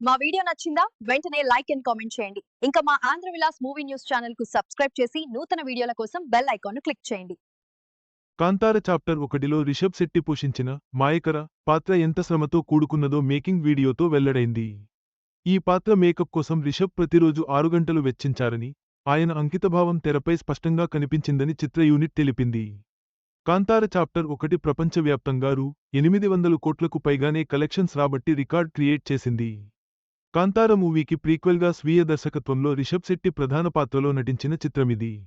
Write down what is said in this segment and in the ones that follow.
మా వీడియో నచ్చిందా? వెంటనే లైక్ అండ్ కామెంట్ చేయండి. ఇంకా మా ఆంధ్ర విలాస్ మూవీ న్యూస్ ఛానల్కు సబ్స్క్రైబ్ చేసి నూతన వీడియోల కోసం బెల్ ఐకాన్ను క్లిక్ చేయండి. కాంతార చాప్టర్ ఒకటిలో రిషబ్ శెట్టి పోషించిన మాయకర పాత్ర ఎంత శ్రమతో కూడుకున్నదో మేకింగ్ వీడియోతో వెల్లడైంది. ఈ పాత్ర మేకప్ కోసం రిషబ్ ప్రతిరోజు ఆరు గంటలు వెచ్చించారని ఆయన అంకితభావం తెరపై స్పష్టంగా కనిపించిందని చిత్ర యూనిట్ తెలిపింది. కాంతార చాప్టర్ ఒకటి ప్రపంచవ్యాప్తంగా రూ. ఎనిమిది వందలు కోట్లకు పైగానే కలెక్షన్స్ రాబట్టి రికార్డ్ క్రియేట్ చేసింది. కాంతార మూవీకి ప్రీక్వెల్గా స్వీయ దర్శకత్వంలో రిషబ్ శెట్టి ప్రధాన పాత్రలో నటించిన చిత్రమిది.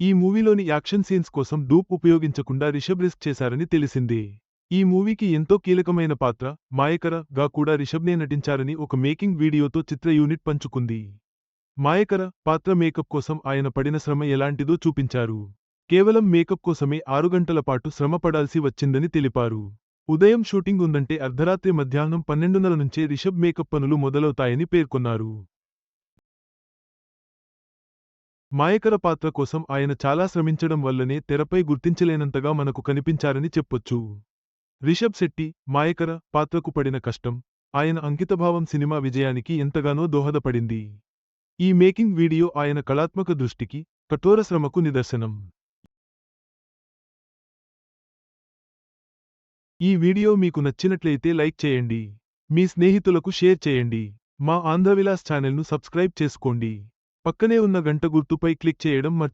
ఈ మూవీలోని యాక్షన్ సీన్స్ కోసం డూప్ ఉపయోగించకుండా రిషబ్ రిస్క్ చేశారని తెలిసిందే. ఈ మూవీకి ఎంతో కీలకమైన పాత్ర మాయకర గా కూడా రిషబ్నే నటించారని ఒక మేకింగ్ వీడియోతో చిత్ర యూనిట్ పంచుకుంది. మాయకర పాత్ర మేకప్ కోసం ఆయన పడిన శ్రమ ఎలాంటిదో చూపించారు. కేవలం మేకప్ కోసమే ఆరు గంటల పాటు శ్రమ పడాల్సి వచ్చిందని తెలిపారు. ఉదయం షూటింగ్ ఉందంటే అర్ధరాత్రి మధ్యాహ్నం పన్నెండున్నర నుంచే రిషబ్ మేకప్ పనులు మొదలవుతాయని పేర్కొన్నారు. మాయకర పాత్ర కోసం ఆయన చాలా శ్రమించడం వల్లనే తెరపై గుర్తించలేనంతగా మనకు కనిపించారని చెప్పొచ్చు. రిషబ్ శెట్టి మాయకర పాత్రకు పడిన కష్టం ఆయన అంకితభావం సినిమా విజయానికి ఎంతగానో దోహదపడింది. ఈ మేకింగ్ వీడియో ఆయన కళాత్మక దృష్టికి కఠోర శ్రమకు నిదర్శనం. ఈ వీడియో మీకు నచ్చినట్లయితే లైక్ చేయండి. మీ స్నేహితులకు షేర్ చేయండి. మా ఆంధ్రవిలాస్ ఛానల్ను సబ్స్క్రైబ్ చేసుకోండి. పక్కనే ఉన్న గంట గుర్తుపై క్లిక్ చేయడం మర్చి